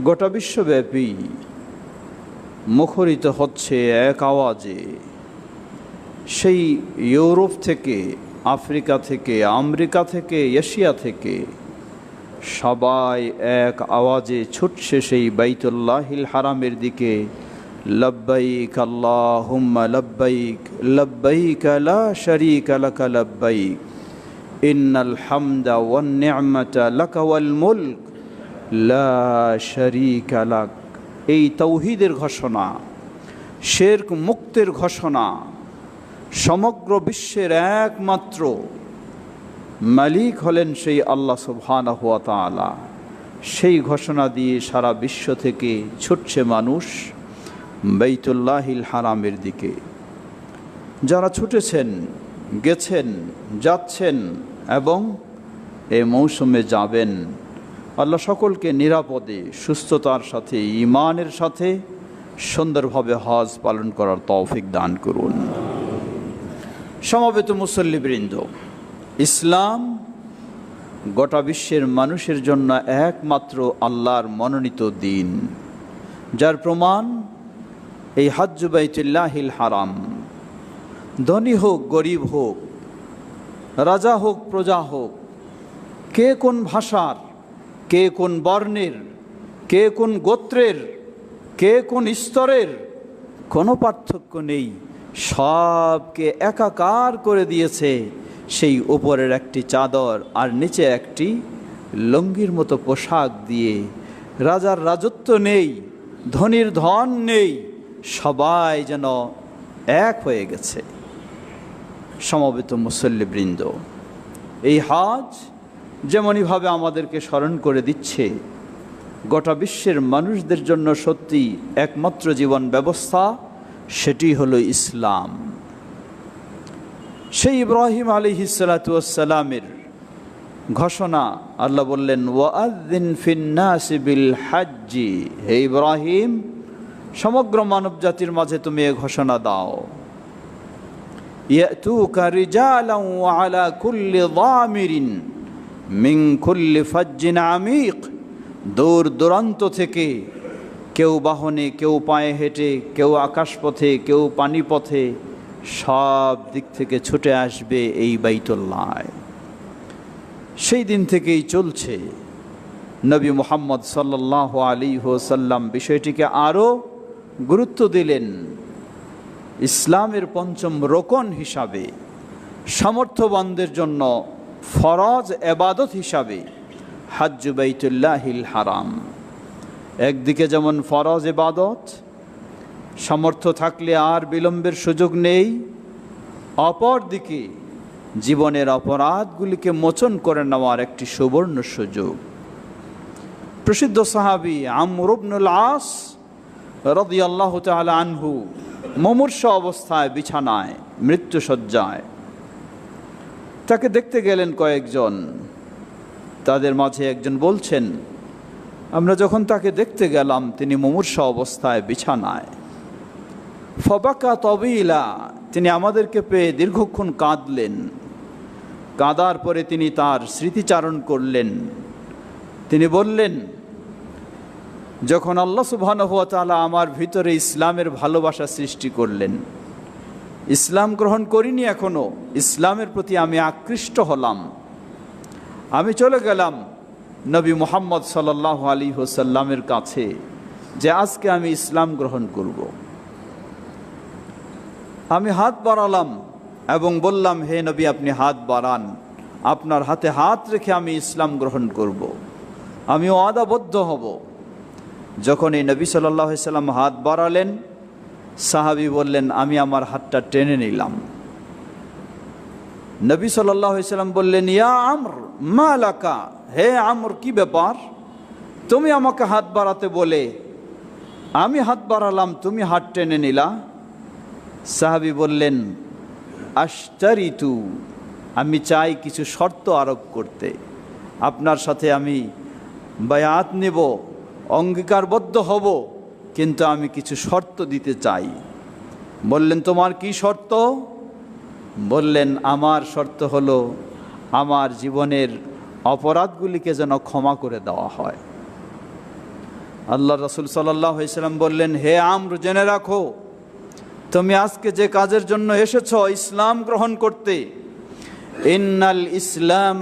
গোটা বিশ্বব্যাপী মুখরিত হচ্ছে এক আওয়াজে সেই ইউরোপ থেকে, আফ্রিকা থেকে, আমেরিকা থেকে, এশিয়া থেকে সবাই এক আওয়াজে ছুটছে সেই বাইতুল্লাহিল হারামের দিকে। লব্বাইক আল্লাহুম্মা লব্বাইক লব্বাইক লা শারীকা লাকা লব্বাইক। ইন্নাল হামদা ওয়ান নি'মাতা লাকা ওয়াল মুলক। লাক। এই তৌহিদের ঘোষণা, শেরক মুক্তের ঘোষণা, সমগ্র বিশ্বের একমাত্র মালিক হলেন সেই আল্লাহ সুবহানাহু ওয়া তাআলা। সেই ঘোষণা দিয়ে সারা বিশ্ব থেকে ছুটছে মানুষ বাইতুল্লাহিল হারামের দিকে। যারা ছুটেছেন, গেছেন, যাচ্ছেন এবং এ মৌসুমে যাবেন আল্লাহ সকলকে নিরাপদে, সুস্থতার সাথে ইমানের সাথে সুন্দরভাবে হজ পালন করার তৌফিক দান করুন। সমবেত মুসল্লিবৃন্দ, ইসলাম গোটা বিশ্বের মানুষের জন্য একমাত্র আল্লাহর মনোনীত দিন, যার প্রমাণ এই হাজ্জুবাইতুল্লাহিল হারাম। ধনী হোক, গরিব হোক, রাজা হোক, প্রজা হোক, কে কোন ভাষার কে কোন বর্ণের, কে কোন গোত্রের, কে কোন স্তরের, কোনো পার্থক্য নেই। সবকে একাকার করে দিয়েছে সেই উপরের একটি চাদর আর নিচে একটি লঙ্গির মতো পোশাক দিয়ে। রাজার রাজত্ব নেই, ধনির ধন নেই, সবাই যেন এক হয়ে গেছে। সমবেত মুসল্লিবৃন্দ, এই হজ যেমনইভাবে আমাদেরকে স্মরণ করে দিচ্ছে, গোটা বিশ্বের মানুষদের জন্য সত্যি একমাত্র জীবন ব্যবস্থা সেটি হলো ইসলাম। সেই ইব্রাহিম আলী হিসালাতামের ঘোষণা আল্লাহ বললেন ওয়াদ্দিন ফিন্নাসিবিল হাজ্জি হে ইব্রাহিম, সমগ্র মানব জাতির মাঝে তুমি এ ঘোষণা দাও। ইয়াতুকা রিজালাউ আলা কুল্লি দামিরিন মিংকুল্লি ফাজ্জিন আমিক। দূর দূরান্ত থেকে কেউ বাহনে, কেউ পায়ে হেঁটে, কেউ আকাশপথে, কেউ পানিপথে সব দিক থেকে ছুটে আসবে এই বাইতুল্লায় সেই দিন থেকেই চলছে নবী মোহাম্মদ সাল্লাহ আলী হোসাল্লাম বিষয়টিকে আরও গুরুত্ব দিলেন ইসলামের পঞ্চম রোকন হিসাবে সামর্থ্যবানদের জন্য ফরজ এবাদত হিসাবে হাজ্জু বাইতুল্লাহিল হারাম। একদিকে যেমন ফরজ এবাদত, সামর্থ্য থাকলে আর বিলম্বের সুযোগ নেই। অপর দিকে জীবনের অপরাধগুলিকে মোচন করে নেওয়ার একটি সুবর্ণ সুযোগ। প্রসিদ্ধ সাহাবি আমরুবনুল আস রদি আল্লাহ আনহু মমূর্ষ অবস্থায় বিছানায় মৃত্যুসজ্জায় তাকে দেখতে গেলেন কয়েকজন। তাদের মাঝে একজন বলছেন, আমরা যখন তাকে দেখতে গেলাম, তিনি মুমূর্ষ অবস্থায় বিছানায়। ফবাকা তবিলা, তিনি আমাদেরকে পেয়ে দীর্ঘক্ষণ কাঁদলেন। কাঁদার পরে তিনি তার স্মৃতিচারণ করলেন। তিনি বললেন, যখন আল্লাহ সুবাহানুয়াতালা আমার ভিতরে ইসলামের ভালোবাসা সৃষ্টি করলেন ইসলাম গ্রহণ করিনি এখনও, ইসলামের প্রতি আমি আকৃষ্ট হলাম। আমি চলে গেলাম নবী মোহাম্মদ সাল্লাহ আলী হোসাল্লামের কাছে যে আজকে আমি ইসলাম গ্রহণ করব। আমি হাত বাড়ালাম এবং বললাম, হে নবী, আপনি হাত বাড়ান। আপনার হাতে হাত রেখে আমি ইসলাম গ্রহণ করব। আমি আদাবদ্ধ হব। যখন এই নবী সাল্লাহ সাল্লাম হাত বাড়ালেন সাহাবি বললেন, আমি আমার হাতটা টেনে নিলাম। নবী সাল্লাম বললেন, ইয়া আমর, মা হে আমর, কি ব্যাপার? তুমি আমাকে হাত বাড়াতে বলে, আমি হাত বাড়ালাম, তুমি হাত টেনে নিলা? সাহাবি বললেন আশ্চারিতু আমি চাই কিছু শর্ত আরোপ করতে। আপনার সাথে আমি বায়াত নেব, অঙ্গীকারবদ্ধ হব কিন্তু আমি কিছু শর্ত দিতে চাই। বললেন, তোমার কি শর্ত? বললেন, আমার শর্ত হলো আমার জীবনের অপরাধগুলিকে যেন ক্ষমা করে দেওয়া হয়। আল্লাহ রসুল সাল্লাম বললেন, হে আমর, জেনে রাখো, তুমি আজকে যে কাজের জন্য এসেছ ইসলাম গ্রহণ করতে, ইন্নাল ইসলাম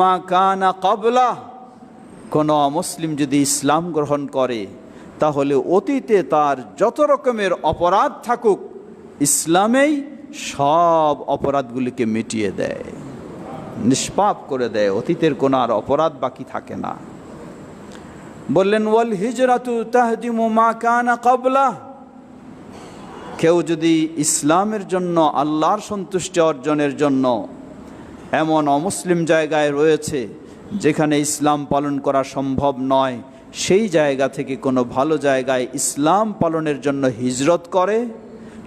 মা কানা কাবলা কোনো অমুসলিম যদি ইসলাম গ্রহণ করে তাহলে অতীতে তার যত রকমের অপরাধ থাকুক, ইসলামেই সব অপরাধগুলিকে মিটিয়ে দেয়, নিষ্পাপ করে দেয়, অতীতের কোনো আর অপরাধ বাকি থাকে না। বললেন, ওয়াল হিজরাতু তাহদিমু মা কানা কাবলা কেউ যদি ইসলামের জন্য, আল্লাহর সন্তুষ্টি অর্জনের জন্য এমন অমুসলিম জায়গায় রয়েছে, যেখানে ইসলাম পালন করা সম্ভব নয় সেই জায়গা থেকে কোনো ভালো জায়গায় ইসলাম পালনের জন্য হিজরত করে,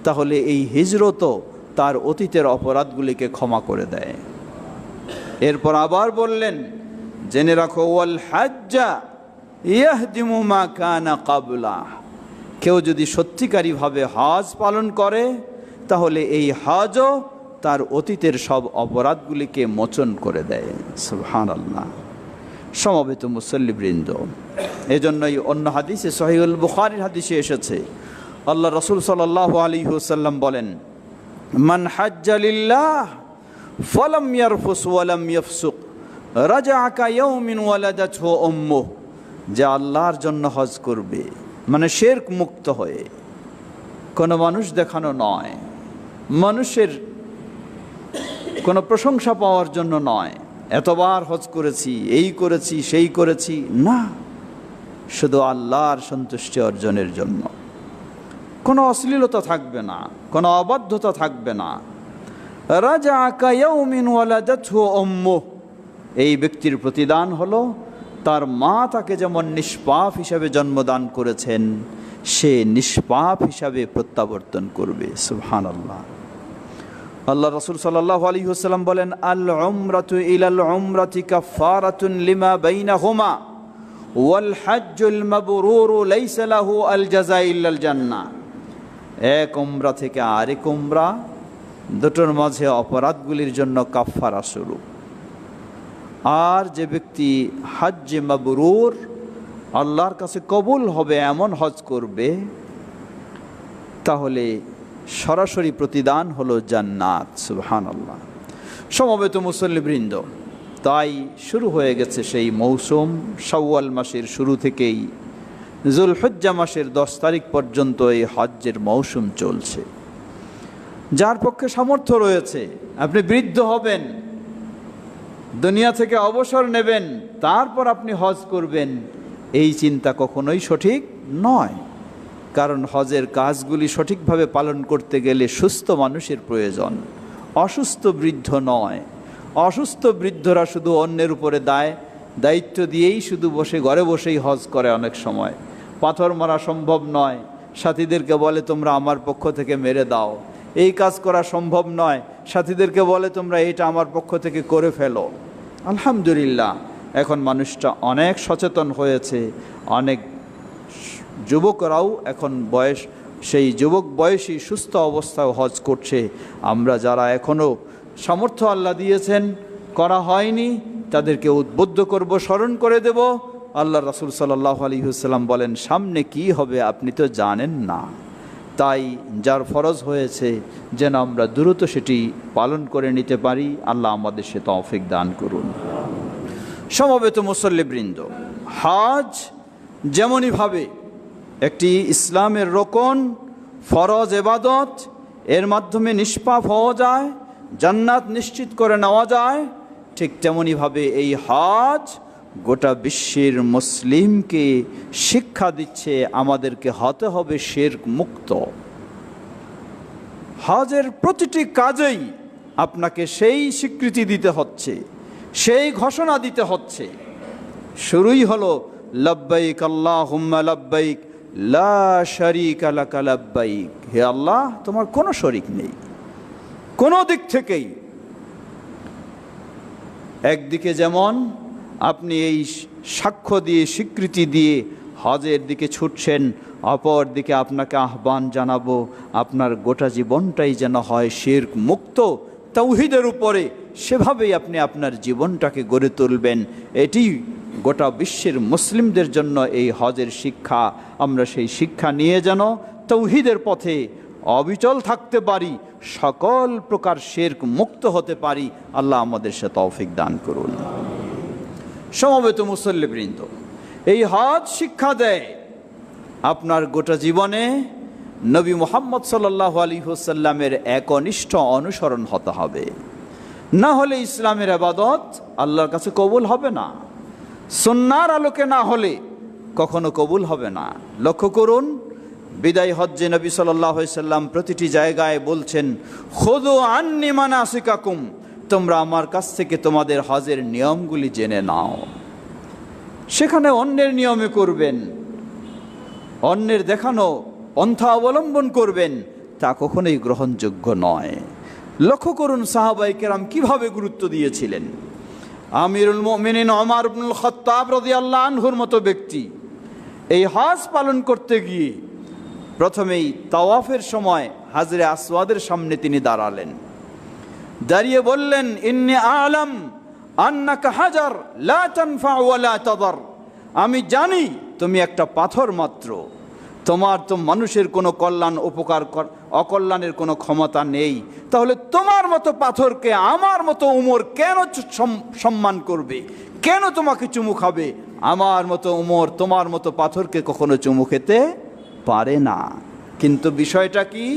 তাহলে এই হিজরতও তার অতীতের অপরাধগুলিকে ক্ষমা করে দেয়। এরপর আবার বললেন, জেনে রাখো, ওয়াল হাজ্জা ইয়াহদিমু মা কানা কাবলা। কেউ যদি সত্যিকারীভাবে হজ পালন করে, তাহলে এই হজও তার অতীতের সব অপরাধগুলিকে মোচন করে দেয়। সুবহান আল্লাহ সমবেত মুসল্লিবৃন্দ। এজন্যই অন্য হাদিসে সহিউল বুখারির হাদিসে এসেছে। আল্লাহ রসুল সাল্লাহ আলী হুসাল্লাম বলেন, মান হাজ্জালিল্লাহ ফলম ইয়ারফুস ওয়ালাম ইয়াফসুক রাজা আকা ইয়ৌমিন ওয়ালাদাতহু উম্মুহ। যে আল্লাহর জন্য হজ করবে মানে শেরক মুক্ত হয়ে। কোনো মানুষ দেখানো নয়, মানুষের কোনো প্রশংসা পাওয়ার জন্য নয়। এতবার হজ করেছি, এই করেছি, সেই করেছি। না, শুধু আল্লাহর সন্তুষ্টি অর্জনের জন্য। কোনো অশ্লীলতা থাকবে না, কোনো অবাধ্যতা থাকবে না। রাজা উম্মুহ। এই ব্যক্তির প্রতিদান হলো, তার মা তাকে যেমন নিষ্পাপ হিসাবে জন্মদান করেছেন, সে নিষ্পাপ হিসাবে প্রত্যাবর্তন করবে সুবহান আল্লাহ আল্লাহ রসুল সাল্লাহ আলী হুসাল্লাম বলেন, আল উমরাতু ইলাল উমরাতি কাফারাতুন লিমা বাইনা হুমা ওয়াল হাজ্জুল মাবরুরু লাইসা লাহু আল জাযা ইল্লাল জান্নাহ। এক উমরা থেকে আরেক উমরা, দুটোর মাঝে অপরাধগুলির জন্য কাফারা স্বরূপ আর যে ব্যক্তি হাজ্জে মাবরুর, আল্লাহর কাছে কবুল হবে এমন হজ করবে, তাহলে সরাসরি প্রতিদান হলো জান্নাত সুবহান আল্লাহ সমবেত মুসল্লিবৃন্দ তাই শুরু হয়ে গেছে সেই মৌসুম। শাওয়াল মাসের শুরু থেকেই জুলহজ্জা মাসের দশ তারিখ পর্যন্ত এই হজ্জের মৌসুম চলছে। যার পক্ষে সামর্থ্য রয়েছে, আপনি বৃদ্ধ হবেন, দুনিয়া থেকে অবসর নেবেন, তারপর আপনি হজ করবেন, এই চিন্তা কখনোই সঠিক নয়। কারণ হজের কাজগুলি সঠিকভাবে পালন করতে গেলে সুস্থ মানুষের প্রয়োজন। অসুস্থ বৃদ্ধ নয়। অসুস্থ বৃদ্ধরা শুধু অন্যের উপরে দায়, দায়িত্ব দিয়েই শুধু বসে, ঘরে বসেই হজ করে অনেক সময়। পাথর মারা সম্ভব নয়। সাথীদেরকে বলে, তোমরা আমার পক্ষ থেকে মেরে দাও। এই কাজ করা সম্ভব নয়। সাথীদেরকে বলে, তোমরা এটা আমার পক্ষ থেকে করে ফেলো। আলহামদুলিল্লাহ, এখন মানুষটা অনেক সচেতন হয়েছে। অনেক যুবকরাও এখন বয়স, সেই যুবক বয়সী সুস্থ অবস্থায় হজ করছে। আমরা যারা এখনও সামর্থ্য আল্লাহ দিয়েছেন, করা হয়নি, তাদেরকে উদ্বুদ্ধ করব, স্মরণ করে দেব। আল্লাহ রাসুল সাল্লাহ আলী হুসাল্লাম বলেন, সামনে কি হবে আপনি তো জানেন না। তাই যার ফরজ হয়েছে যেন আমরা দ্রুত সেটি পালন করে নিতে পারি, আল্লাহ আমাদের সে তৌফিক দান করুন। সমবেত মুসল্লিবৃন্দ, হাজ যেমনইভাবে একটি ইসলামের রোকন, ফরজ এবাদত, এর মাধ্যমে নিষ্পাপ হওয়া যায়, জান্নাত নিশ্চিত করে নেওয়া যায়, ঠিক তেমনইভাবে এই হজ গোটা বিশ্বের মুসলিমকে শিক্ষা দিচ্ছে, আমাদেরকে হতে হবে শের মুক্ত। হজের প্রতিটি কাজেই আপনাকে সেই স্বীকৃতি দিতে হচ্ছে, সেই ঘোষণা দিতে হচ্ছে। শুরুই হলো, লব্বাইক আল্লাহ হুম্মা লব্বাইক লা শরিক হে আল্লাহ, তোমার কোনো শরিক নেই। কোনো দিক থেকেই। একদিকে যেমন আপনি এই সাক্ষ্য দিয়ে, স্বীকৃতি দিয়ে হজের দিকে ছুটছেন, অপর দিকে আপনাকে আহ্বান জানাব, আপনার গোটা জীবনটাই যেন হয় শের মুক্ত। তৌহিদের উপরে সেভাবেই আপনি আপনার জীবনটাকে গড়ে তুলবেন। এটি গোটা বিশ্বের মুসলিমদের জন্য এই হজের শিক্ষা। আমরা সেই শিক্ষা নিয়ে যেন তৌহিদের পথে অবিচল থাকতে পারি, সকল প্রকার শেরক মুক্ত হতে পারি। আল্লাহ আমাদের সে তৌফিক দান করুন। সমবেত মুসল্লিবৃন্দ, এই হজ শিক্ষা দেয় আপনার গোটা জীবনে নবী মোহাম্মদ সাল্লাহ আলী হুসাল্লামের একনিষ্ঠ অনুসরণ হতে হবে। না হলে ইসলামের আবাদত আল্লাহর কাছে কবুল হবে না। সন্ন্যার আলোকে না হলে কখনো কবুল হবে না। লক্ষ্য করুন, বিদায় হজ্জে নবী সাল্লাম প্রতিটি জায়গায় বলছেন খোদো আন্নি মানা শিকাকুম তোমরা আমার কাছ থেকে তোমাদের হজের নিয়মগুলি জেনে নাও। সেখানে অন্যের নিয়মে করবেন, অন্যের দেখানো পন্থা অবলম্বন করবেন, তা কখনোই গ্রহণযোগ্য নয়। লক্ষ্য করুন সাহাবাই কেরাম কীভাবে গুরুত্ব দিয়েছিলেন। আমিরুল মিনিন অমার ইবনুল খত্তাব রাদিয়াল্লাহু আনহুর মতো ব্যক্তি। এই হজ পালন করতে গিয়ে প্রথমেই তাওয়াফের সময় হাজরে আসওয়াদের সামনে তিনি দাঁড়ালেন। দাঁড়িয়ে বললেন, ইন্নি আলম হাজার, লা ওয়ালা আমি জানি তুমি একটা পাথর মাত্র। তোমার তো মানুষের কোনো কল্যাণ উপকার কর- অকল্যাণের কোনো ক্ষমতা নেই। তাহলে তোমার মতো পাথরকে আমার মতো উমর কেন সম্মান করবে? কেন তোমাকে চুমু খাবে? আমার মতো উমর তোমার মতো পাথরকে কখনো চুমু খেতে পারে না। কিন্তু বিষয়টা কি?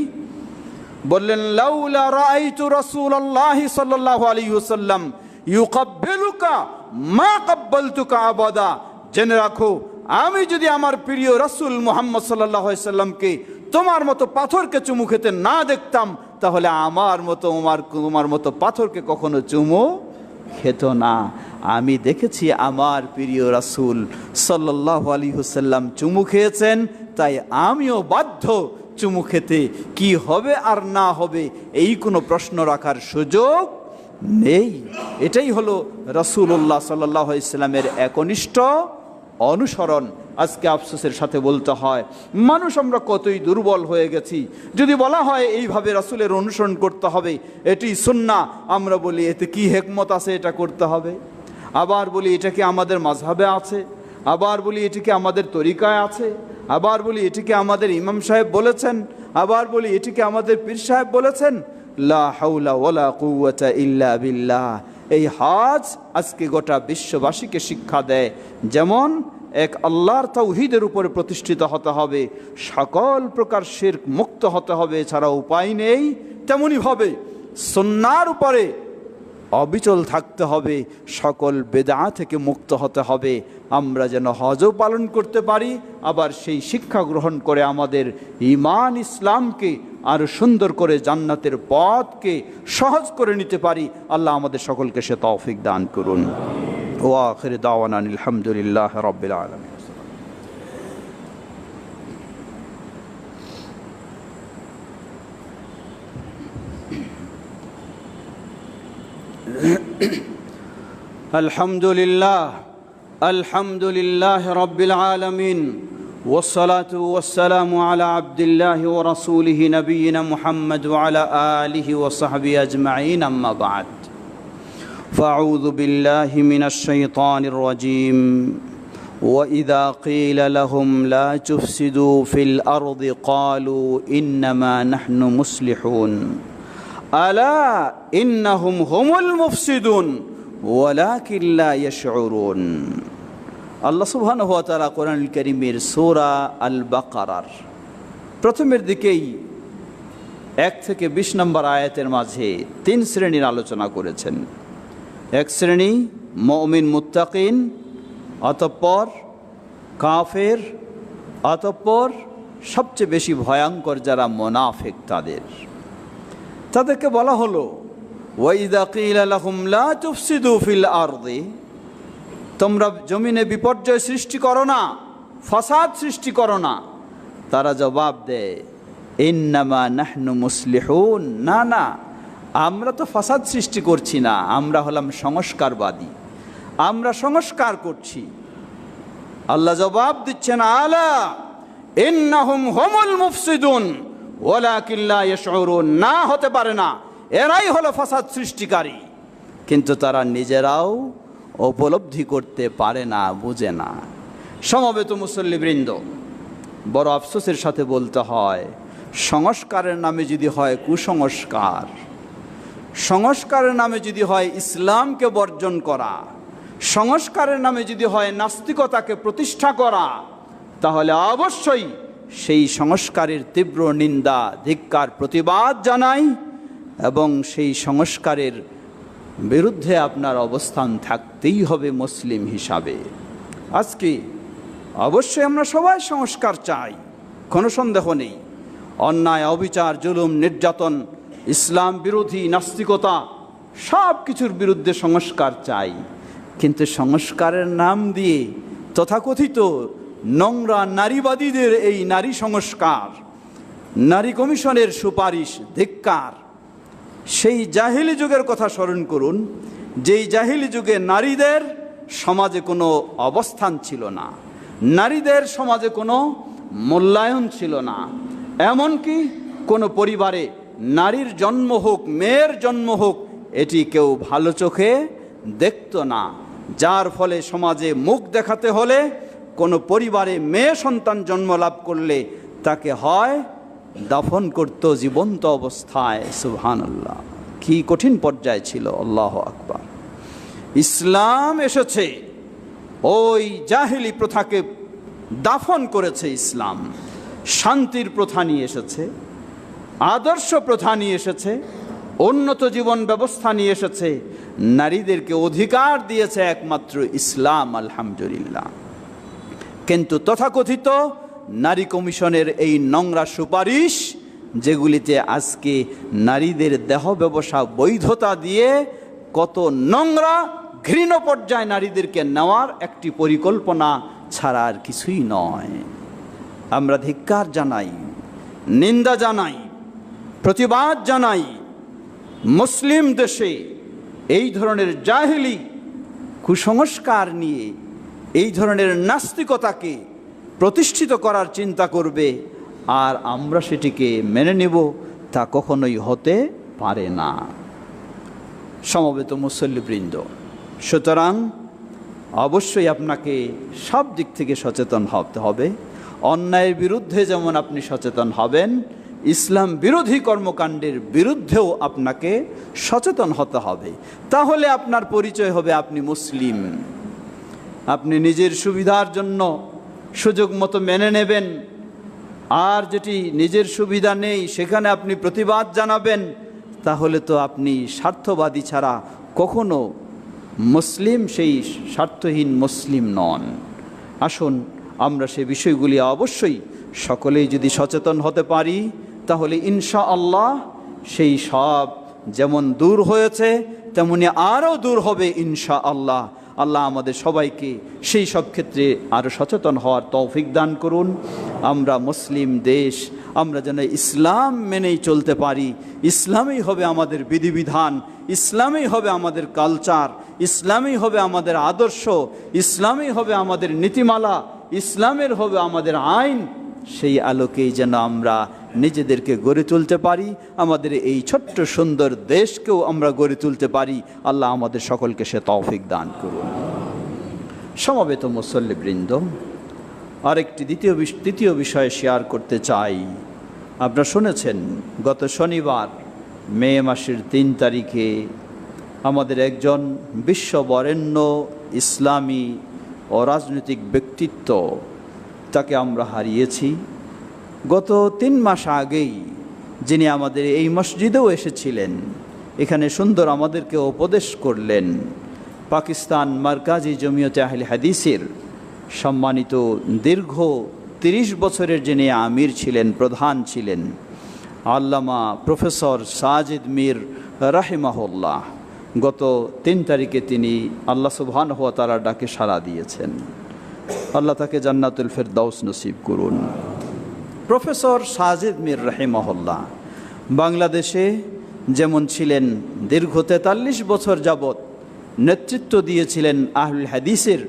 বললেন, লাউলা রাআইতু রাসূলুল্লাহি সাল্লাল্লাহু আলাইহি ওয়াসাল্লাম, ইউকাব্বিলুকা মা কাব্বালতুকা আবাদা। জেনে রাখো আমি যদি আমার প্রিয় রাসূল মুহাম্মদ সাল্লাল্লাহু সাল্লামকে তোমার মতো পাথরকে চুমু খেতে না দেখতাম, তাহলে আমার মতো তোমার তোমার মতো পাথরকে কখনো চুমু খেত না। আমি দেখেছি আমার প্রিয় রাসূল সাল্লাল্লাহু আলাইহি হুসাল্লাম চুমু খেয়েছেন, তাই আমিও বাধ্য চুমু খেতে। কি হবে আর না হবে, এই কোনো প্রশ্ন রাখার সুযোগ নেই। এটাই হলো রসুল্লাহ সাল্লাহ ইসলামের একনিষ্ঠ অনুসরণ আজকে আফসোসের সাথে বলতে হয়। মানুষ আমরা কতই দুর্বল হয়ে গেছি। যদি বলা হয় এইভাবে রাসুলের অনুসরণ করতে হবে, এটি সুন্না আমরা বলি, এতে কি হেকমত আছে এটা করতে হবে? আবার বলি, এটা কি আমাদের মাঝহাবে আছে? আবার বলি এটিকে আমাদের তরিকায় আছে? আবার বলি এটিকে আমাদের ইমাম সাহেব বলেছেন? আবার বলি এটিকে আমাদের পীর সাহেব বলেছেন? লা হাউলা ওয়ালা কুওয়াতা ইল্লা বিল্লাহ। এই হাজ আজকে গোটা বিশ্ববাসীকে শিক্ষা দেয়। যেমন এক আল্লাহর তাউহিদের উপরে প্রতিষ্ঠিত হতে হবে, সকল প্রকার শের মুক্ত হতে হবে ছাড়া উপায় নেই তেমনইভাবে সন্ন্যার উপরে অবিচল থাকতে হবে, সকল বেদা থেকে মুক্ত হতে হবে। আমরা যেন হজও পালন করতে পারি, আবার সেই শিক্ষা গ্রহণ করে আমাদের ইমান ইসলামকে আরও সুন্দর করে জান্নাতের পথকে সহজ করে নিতে পারি। আল্লাহ আমাদের সকলকে সে তৌফিক দান করুন। ও আখির দাওয়ান আলহামদুলিল্লাহ রবিল আলমী الحمد لله الحمد لله رب العالمين والصلاة والسلام على عبد الله ورسوله نبينا محمد وعلى آله وصحبه أجمعين أما بعد. فأعوذ بالله من الشيطان الرجيم. وإذا قيل لهم لا تفسدوا في الأرض قالوا إنما نحن مصلحون. ألا إنهم هم المفسدون. ওয়ালাকিল্লা ইয়াশউরুন। আল্লাহ সুবহান ওয়া তাআলা কোরআন করিমের সোরা আল বাকারার প্রথমের দিকেই এক থেকে বিশ নম্বর আয়াতের মাঝে তিন শ্রেণির আলোচনা করেছেন। এক শ্রেণি মমিন মুত্তাকিন, অতঃপর কাফের, অতঃপর সবচেয়ে বেশি ভয়ঙ্কর যারা মোনাফেক তাদের। তাদেরকে বলা হলো ওয়াইদা কিলা তুফসিদু ফিল আরদি। তোমরা জমিনে বিপর্যয় সৃষ্টি করো না, ফসাদ সৃষ্টি করো না। তারা জবাব দেয়, ইন্নামা নাহনু মুসলিহুন। না না, আমরা তো ফাসাদ সৃষ্টি করছি না, আমরা হলাম সংস্কারবাদী। আমরা সংস্কার করছি। আল্লাহ জবাব দিচ্ছেন, আলা ইন্নাহুম হুমুল মুফসিদুন, ওয়ালাকিন লা ইয়াশউরুন। না, হতে পারে না। এরাই হলো ফাসাদ সৃষ্টিকারী। কিন্তু তারা নিজেরাও উপলব্ধি করতে পারে না, বুঝে না। সমবেত মুসল্লিবৃন্দ, বড় আফসোসের সাথে বলতে হয়, সংস্কারের নামে যদি হয় কুসংস্কার, সংস্কারের নামে যদি হয় ইসলামকে বর্জন করা, সংস্কারের নামে যদি হয় নাস্তিকতাকে প্রতিষ্ঠা করা, তাহলে অবশ্যই সেই সংস্কারের তীব্র নিন্দা, ধিক্কার, প্রতিবাদ জানাই এবং সেই সংস্কারের বিরুদ্ধে আপনার অবস্থান থাকতেই হবে মুসলিম হিসাবে। আজকে অবশ্যই আমরা সবাই সংস্কার চাই, কোনো সন্দেহ নেই। অন্যায়, অবিচার, জুলুম, নির্যাতন, ইসলাম বিরোধী, নাস্তিকতা, সব কিছুর বিরুদ্ধে সংস্কার চাই। কিন্তু সংস্কারের নাম দিয়ে তথাকথিত নোংরা নারীবাদীদের এই নারী সংস্কার, নারী কমিশনের সুপারিশ, ধিক্কার সেই জাহিলি যুগের কথা স্মরণ করুন, যেই জাহিলি যুগে নারীদের সমাজে কোনো অবস্থান ছিল না, নারীদের সমাজে কোনো মূল্যায়ন ছিল না, এমনকি কোনো পরিবারে নারীর জন্ম হোক, মেয়ের জন্ম হোক, এটি কেউ ভালো চোখে দেখত না। যার ফলে সমাজে মুখ দেখাতে হলে কোনো পরিবারে মেয়ে সন্তান জন্ম লাভ করলে তাকে হয় দাফন করত জীবন্ত অবস্থায় সুবহান আল্লাহ কি কঠিন পর্যায়ে ছিল, আল্লাহ আকবার। ইসলাম এসেছে, ওই জাহিলি প্রথাকে দাফন করেছে ইসলাম। শান্তির প্রথা নিয়ে এসেছে, আদর্শ প্রথা নিয়ে এসেছে, উন্নত জীবন ব্যবস্থা নিয়ে এসেছে, নারীদেরকে অধিকার দিয়েছে একমাত্র ইসলাম, আলহামদুলিল্লাহ। কিন্তু তথাকথিত নারী কমিশনের এই নোংরা সুপারিশ, যেগুলিতে আজকে নারীদের দেহ ব্যবসা বৈধতা দিয়ে কত নোংরা ঘৃণ পর্যায়ে নারীদেরকে নেওয়ার একটি পরিকল্পনা ছাড়া আর কিছুই নয়। আমরা ধিক্কার জানাই, নিন্দা জানাই, প্রতিবাদ জানাই, মুসলিম দেশে এই ধরনের জাহিলি কুসংস্কার নিয়ে, এই ধরনের নাস্তিকতাকে প্রতিষ্ঠিত করার চিন্তা করবে আর আমরা সেটিকে মেনে নেব তা কখনোই হতে পারে না। সমবেত মুসল্লিবৃন্দ, সুতরাং অবশ্যই আপনাকে সব দিক থেকে সচেতন হতে হবে। অন্যায়ের বিরুদ্ধে যেমন আপনি সচেতন হবেন, ইসলাম বিরোধী কর্মকাণ্ডের বিরুদ্ধেও আপনাকে সচেতন হতে হবে। তাহলে আপনার পরিচয় হবে আপনি মুসলিম। আপনি নিজের সুবিধার জন্য সুযোগ মতো মেনে নেবেন। আর যেটি নিজের সুবিধা নেই, সেখানে আপনি প্রতিবাদ জানাবেন, তাহলে তো আপনি স্বার্থবাদী ছাড়া কখনো মুসলিম, সেই স্বার্থহীন মুসলিম নন। আসুন, আমরা সে বিষয়গুলি অবশ্যই সকলেই যদি সচেতন হতে পারি, তাহলে ইনশা আল্লাহ সেই সব যেমন দূর হয়েছে, তেমনি আরও দূর হবে ইনশা আল্লাহ আল্লাহ আমাদের সবাইকে সেই সব ক্ষেত্রে আরও সচেতন হওয়ার তৌফিক দান করুন। আমরা মুসলিম দেশ, আমরা যেন ইসলাম মেনেই চলতে পারি। ইসলামই হবে আমাদের বিধিবিধান, ইসলামই হবে আমাদের কালচার, ইসলামই হবে আমাদের আদর্শ, ইসলামই হবে আমাদের নীতিমালা, ইসলামের হবে আমাদের আইন। সেই আলোকেই যেন আমরা নিজেদেরকে গড়ে তুলতে পারি, আমাদের এই ছোট্ট সুন্দর দেশকেও আমরা গড়ে তুলতে পারি। আল্লাহ আমাদের সকলকে সে তৌফিক দান করুন। সমবেত মুসল্লিবৃন্দ, আরেকটি দ্বিতীয় তৃতীয় বিষয়ে শেয়ার করতে চাই। আপনারা শুনেছেন, গত শনিবার, মে মাসের তিন তারিখে আমাদের একজন বিশ্ববরেণ্য ইসলামী ও রাজনৈতিক ব্যক্তিত্ব তাকে আমরা হারিয়েছি। গত তিন মাস আগেই যিনি আমাদের এই মসজিদেও এসেছিলেন, এখানে সুন্দর আমাদেরকে উপদেশ করলেন পাকিস্তান মার্কাজি জমিয়তে আহলে হাদিসের সম্মানিত দীর্ঘ তিরিশ বছরের যিনি আমির ছিলেন, প্রধান ছিলেন, আল্লামা প্রফেসর সাজিদ মীর রাহিমাহুল্লাহ। গত তিন তারিখে তিনি আল্লাহ সুবহান হওয়া তারা ডাকে সাড়া দিয়েছেন। আল্লাহ তাকে জান্নাতুল ফেরদাউস নসিব করুন। প্রফেসর সাজিদ মীর রাহিমহল্লা বাংলাদেশে যেমন ছিলেন দীর্ঘ তেতাল্লিশ বছর যাবৎ নেতৃত্ব দিয়েছিলেন আহুল হাদিসের,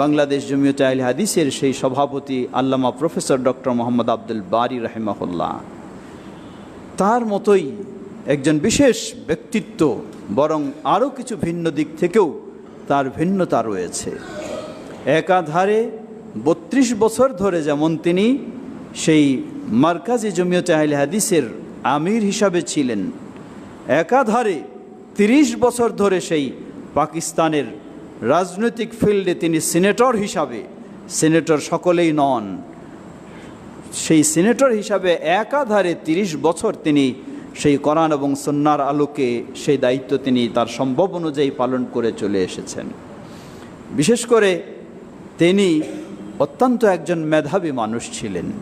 বাংলাদেশ জমিয়ত আল হাদিসের সেই সভাপতি আল্লামা প্রফেসর ডক্টর মোহাম্মদ আব্দুল বারি রাহিমাহুল্লাহ। তার মতোই একজন বিশেষ ব্যক্তিত্ব, বরং আরও কিছু ভিন্ন দিক থেকেও তার ভিন্নতা রয়েছে। একাধারে বত্রিশ বছর ধরে যেমন তিনি সেই মার্কাজি জমিয়ত আহলে হাদিসের আমির হিসাবে ছিলেন। একাধারে তিরিশ বছর ধরে সেই পাকিস্তানের রাজনৈতিক ফিল্ডে তিনি সিনেটর হিসাবে, সিনেটর সকলেই নন। সেই সিনেটর হিসাবে একাধারে তিরিশ বছর তিনি সেই কোরআন এবং সন্ন্যার আলোকে সেই দায়িত্ব তিনি তার সম্ভব অনুযায়ী পালন করে চলে এসেছেন। বিশেষ করে তিনি অত্যন্ত একজন মেধাবী মানুষ ছিলেন।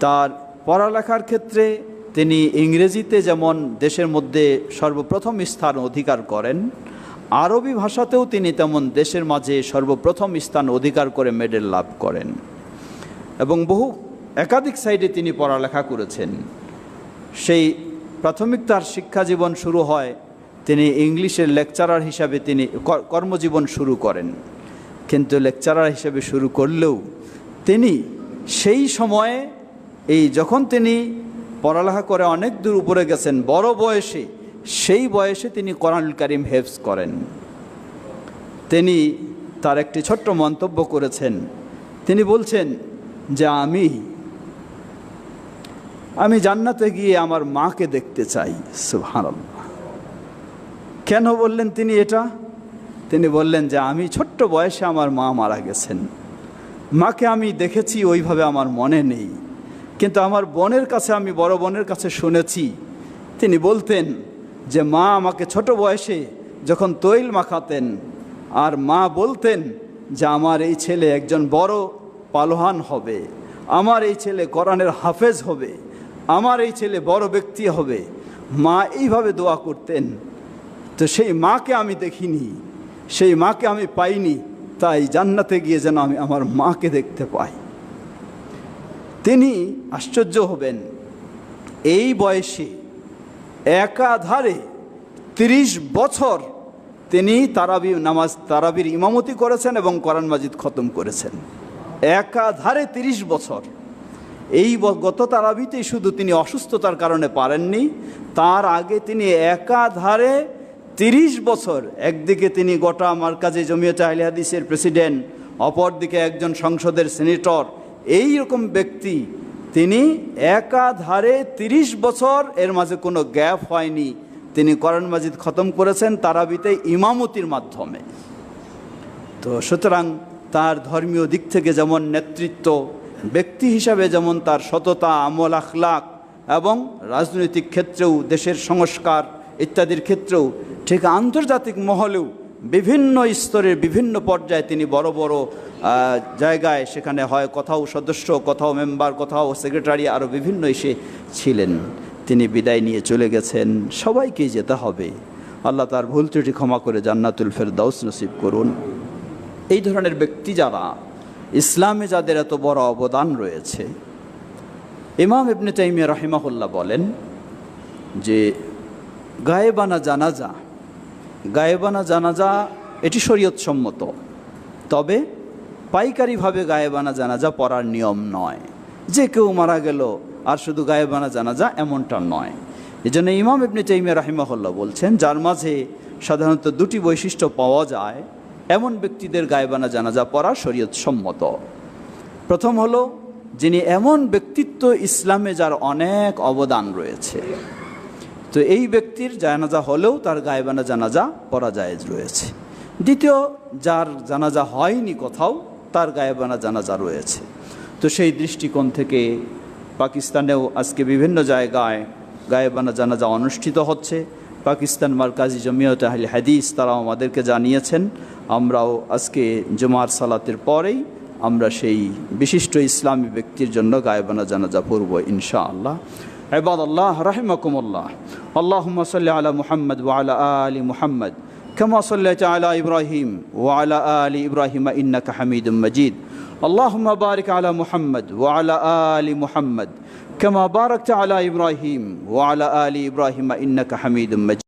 তার পড়ালেখার ক্ষেত্রে তিনি ইংরেজিতে যেমন দেশের মধ্যে সর্বপ্রথম স্থান অধিকার করেন, আরবি ভাষাতেও তিনি তেমন দেশের মাঝে সর্বপ্রথম স্থান অধিকার করে মেডেল লাভ করেন এবং বহু একাধিক সাইডে তিনি পড়ালেখা করেছেন। সেই প্রাথমিক তার শিক্ষা জীবন শুরু হয় তিনি ইংলিশের লেকচারার হিসাবে তিনি কর্মজীবন শুরু করেন। কিন্তু লেকচারার হিসেবে শুরু করলেও তিনি সেই সময়ে এই যখন তিনি পড়ালেখা করে অনেক দূর উপরে গেছেন, বড় বয়সে, সেই বয়সে তিনি কোরআনুল কারিম হেফজ করেন। তিনি তার একটি ছোট্ট মন্তব্য করেছেন। তিনি বলছেন যে, আমি আমি জান্নাতে গিয়ে আমার মাকে দেখতে চাই। সুবহানাল্লাহ। কেন বললেন তিনি এটা? তিনি বললেন যে, আমি ছোট্ট বয়সে আমার মা মারা গেছেন। মাকে আমি দেখেছি, ওইভাবে আমার মনে নেই। কিন্তু আমার বোনের কাছে, আমি বড় বোনের কাছে শুনেছি, তিনি বলতেন যে মা আমাকে ছোট বয়সে যখন তৈল মাখাতেন, আর মা বলতেন যে আমার এই ছেলে একজন বড় পালোহান হবে, আমার এই ছেলে কোরআনের হাফেজ হবে, আমার এই ছেলে বড় ব্যক্তি হবে। মা এইভাবে দোয়া করতেন। তো সেই মাকে আমি দেখিনি, সেই মাকে আমি পাইনি, তাই জান্নাতে গিয়ে যেন আমি আমার মাকে দেখতে পাই। তিনি আশ্চর্য হবেন। এই বয়সে একাধারে তিরিশ বছর তিনি তারাবি নামাজ, তারাবির ইমামতি করেছেন এবং কোরআন মাজিদ খতম করেছেন। একাধারে তিরিশ বছর। এই গত তারাবিতেই শুধু তিনি অসুস্থতার কারণে পারেননি, তার আগে তিনি একাধারে তিরিশ বছর। একদিকে তিনি গোটা মার্কাজে জমিয়ত আহলে প্রেসিডেন্ট, অপরদিকে একজন সংসদের সিনেটর এই রকম ব্যক্তি, তিনি একাধারে তিরিশ বছর এর মাঝে কোনো গ্যাপ হয়নি। তিনি কোরআন মাজিদ খতম করেছেন তারাবিতে ইমামতির মাধ্যমে। তো সুতরাং তার ধর্মীয় দিক থেকে যেমন নেতৃত্ব, ব্যক্তি হিসাবে যেমন তার সততা, আমল, আখলাক এবং রাজনৈতিক ক্ষেত্রেও দেশের সংস্কার ইত্যাদির ক্ষেত্রেও ঠিক আন্তর্জাতিক মহলেও বিভিন্ন স্তরের বিভিন্ন পর্যায়ে তিনি বড় বড় জায়গায় সেখানে হয়। কোথাও সদস্য, কোথাও মেম্বার, কোথাও সেক্রেটারি আরও বিভিন্ন এসে ছিলেন। তিনি বিদায় নিয়ে চলে গেছেন। সবাইকেই যেতে হবে। আল্লাহ তার ভুল ত্রুটি ক্ষমা করে জান্নাতুল ফেরদাউস নসিব করুন। এই ধরনের ব্যক্তি যারা, ইসলামে যাদের এত বড় অবদান রয়েছে, ইমাম ইবনে তাইমিয়া রাহিমাহুল্লাহ বলেন যে, গায়েবানা জানাজা গায়েবানা জানাজা, এটি শরীয়তসম্মত। তবে পাইকারিভাবে গায়েবানা জানাজা পড়ার নিয়ম নয়। যে কেউ মারা গেল, আর শুধু গায়েবানা জানাজা এমনটা নয়। এই জন্য ইমাম ইবনে তাইমিয়া রাহিমাহুল্লাহ বলছেন, যার মাঝে সাধারণত দুটি বৈশিষ্ট্য পাওয়া যায়, এমন ব্যক্তিদের গায়েবানা জানাজা পড়া শরীয়ত সম্মত প্রথম হলো, যিনি এমন ব্যক্তিত্ব ইসলামে যার অনেক অবদান রয়েছে। তো এই ব্যক্তির জানাজা হলেও তার গায়েবানা জানাজা পড়া জায়েজ রয়েছে। দ্বিতীয়, যার জানাজা হয়নি কোথাও, তার গায়েবানা জানাজা রয়েছে। তো সেই দৃষ্টিকোণ থেকে পাকিস্তানেও আজকে বিভিন্ন জায়গায় গায়েবানা জানাজা অনুষ্ঠিত হচ্ছে। পাকিস্তান মার্কাজি জমিয়ত আহলে হাদিস তারাও আমাদেরকে জানিয়েছেন, আমরাও আজকে জুমার সালাতের পরেই আমরা সেই বিশিষ্ট ইসলামী ব্যক্তির জন্য গায়েবানা জানাজা পড়ব ইনশাআল্লাহ। عباد الله رحمكم الله. اللهم صل على محمد وعلى آل محمد كما صليت على إبراهيم وعلى آل إبراهيم إنك حميد مجيد. اللهم بارك على محمد وعلى آل محمد كما باركت على إبراهيم وعلى آل إبراهيم إنك حميد مجيد.